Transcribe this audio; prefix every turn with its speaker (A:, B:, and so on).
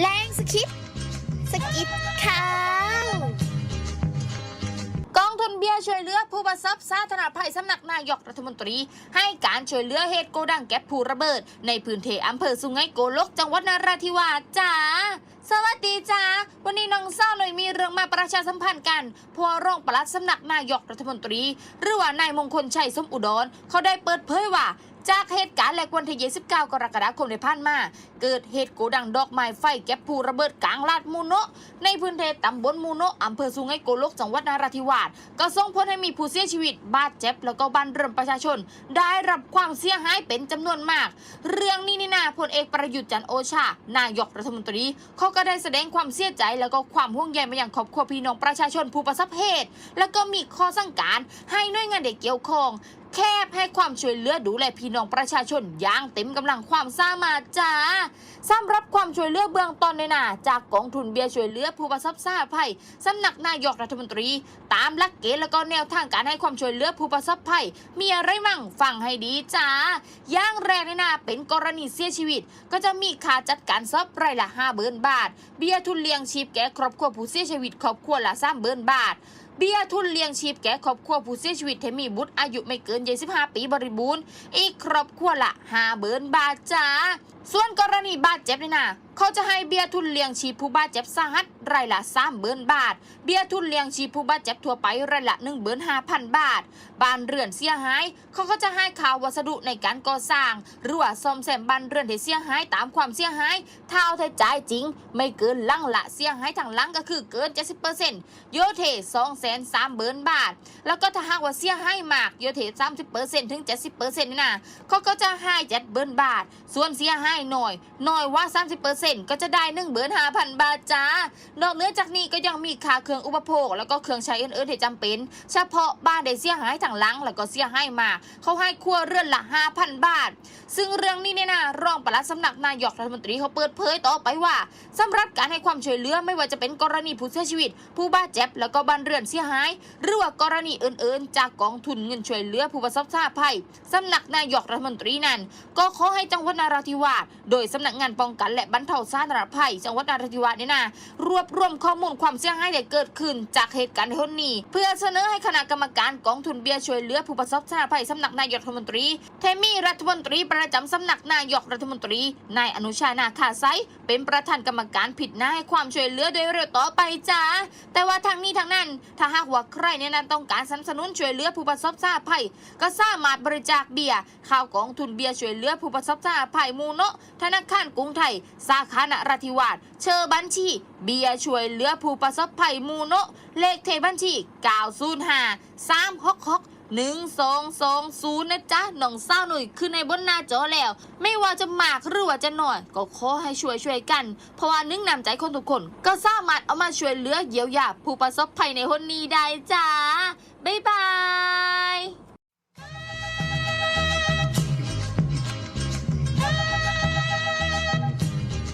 A: แรงสคริปสกิดข่าว
B: กองทุนเบียร์ช่วยเหลือผู้ประสบสาธารณภัยสำนักนายกรัฐมนตรี ให้การช่วยเหลือเหตุโกดังแก๊สผู้ระเบิด ในพื้นที่อำเภอสุไหงโกลกจังหวัดนราธิวาสจ้าสวัสดีจ้า วันนี้น้องเศร้าหน่อยมีเรื่องมาประชาสัมพันธ์กันพราะว่ารองปลัดสำนักนายกรัฐมนตรี หรือว่านายมงคลชัยสมอุดรเขาได้เปิดเผยว่า จากเหตุการณ์แหลกวันที่29 กรกฎาคมที่ผ่านมา เกิดเหตุโกดังดอกไม้ไฟแก๊สผู้ระเบิดกลางลาดมูโนะในพื้นที่ตำบลมูโนะอำเภอสุงไหงโกลกจังหวัดนราธิวาสก็ส่งผลให้มีผู้เสียชีวิต บาดเจ็บ แล้วก็บ้านเรือนประชาชน ได้รับความเสียหายเป็นจำนวนมาก เรื่องนี้นี่นาพลเอกประยุทธ์จันโอชา นายกรัฐมนตรีเขาก็ได้แสดงความเสียใจแล้วก็ความห่วงใยมาอย่างครอบครัวพี่น้องประชาชนผู้ประสบเหตุ แล้วก็มีข้อสั่งการให้หน่วยงานเด็กเกี่ยวข้อง แค่ให้ความช่วยเหลือดูแลพี่น้องประชาชนอย่างเต็มกำลังความสามารถจ้าสำหรับความช่วยเหลือเบื้องต้นเนี่ยนะจากกองทุนเบียร์ช่วยเหลือผู้ประสบสาภัยสำนักนายกรัฐมนตรี ตามหลักเกณฑ์แล้วก็แนวทางการให้ความช่วยเหลือผู้ประสบภัย มีอะไรมั่งฟังให้ดีจ้าอย่างแรกเนี่ยนะเป็นกรณีเสียชีวิต ก็จะมีค่าจัดการศพรายละห้าเบินบาท เบี้ยทุนเลี้ยงชีพแก่ครอบครัวผู้เสียชีวิตครอบครัวละสามเบินบาท เบี้ยทุนเลี้ยงชีพแก่ครอบครัวผู้เสียชีวิตที่มีบุตรอายุไม่เกิน 25 ปีบริบูรณ์ อีกครอบครัวละ5เบิร์นบาทจ้า ส่วนกรณีบาดเจ็บนี่นะเขาจะให้เบี้ยทุนเลี้ยงชีพผู้บาดเจ็บสาหัสรายละ3เบินบาท เบี้ยทุนเลี้ยงชีพผู้บาดเจ็บทั่วไปรายละ1เบิน5,000บาท บ้านเรือนเสียหาย เขาก็จะให้ค่าวัสดุในการก่อสร้าง หรือว่าซ่อมแซมบ้านเรือนที่เสียหายตามความเสียหายเท่าที่จ่ายจริง ไม่เกินลังละเสียหายทางลังก็คือเกิน70%โยเท2แสน3เบินบาท แล้วก็ถ้าหากว่าเสียหายมากโยเท30%ถึง70%นี่นะเขาก็จะให้7เบินบาท ส่วนเสียหายหน่อยน้อยว่าสามสิบเปอร์30%ก็จะได้1เบิน5,000 บาทจ้า นอกเหนือจากนี้ก็ยังมีค่าเครื่องอุปโภค แล้วก็เครื่องใช้อื่นๆที่จำเป็น เฉพาะบ้านได้เสียหายทางหลังแล้วก็เสียหายมา เขาให้ครัวเรือนละ 5,000 บาท ซึ่งเรื่องนี้เนี่ยนะรองปลัดสำนักนายกรัฐมนตรีเขาเปิดเผยต่อไปว่าสำหรับการให้ความช่วยเหลือไม่ว่าจะเป็นกรณีผู้เสียชีวิต ผู้บาดเจ็บแล้วก็บ้านเรือนเสียหาย หรือว่ากรณีอื่นๆ จากกองทุนเงินช่วยเหลือผู้ประสบภัยสำนักนายกรัฐมนตรีนั้น ก็ขอให้จังหวัดนราธิวาสโดยสำนักงานป้องกันและบรรเทาสาธารณภัยจังหวัดนราธิวาสเนี่ยนะรวบรวมข้อมูลความเสียหายที่เกิดขึ้นจากเหตุการณ์ในคนนี้ เพื่อเสนอให้คณะกรรมการกองทุนเบียร์ช่วยเหลือผู้ประสบภัยสำนักนายกรัฐมนตรีเทมีรัฐมนตรีประจำสำนักนายกรัฐมนตรีนายอนุชานาคาไซเป็นประธานกรรมการผิดหน้าให้ความช่วยเหลือโดยเร็วต่อไปจ้าแต่ว่าทางนี้ทางนั้น ถ้าหากว่าใครเนี่ยนะต้องการสนับสนุนช่วยเหลือผู้ประสบภัย ก็สามารถบริจาคเบียร์ข่าวกองทุนเบียร์ช่วยเหลือผู้ประสบภัยมูโนะธนาคารกรุงไทยสาขานราธิวาสเชอร์บัญชี เบียช่วยเหลือผู้ประสบภัยมูโนะเลขเทบัญชี905 366หนึ่งสองสองศูนย์นะจ๊ะน้องเศร้าหนุ่ยคือในบนหน้าจอแล้ว ไม่ว่าจะมากหรือว่าจะน้อย ก็ขอให้ช่วยช่วยกัน เพราะว่านึ่งนำใจคนทุกคน ก็สามารถเอามาช่วยเหลือเยียวยาผู้ประสบภัยในคนนี้ได้จ้า บ๊ายบาย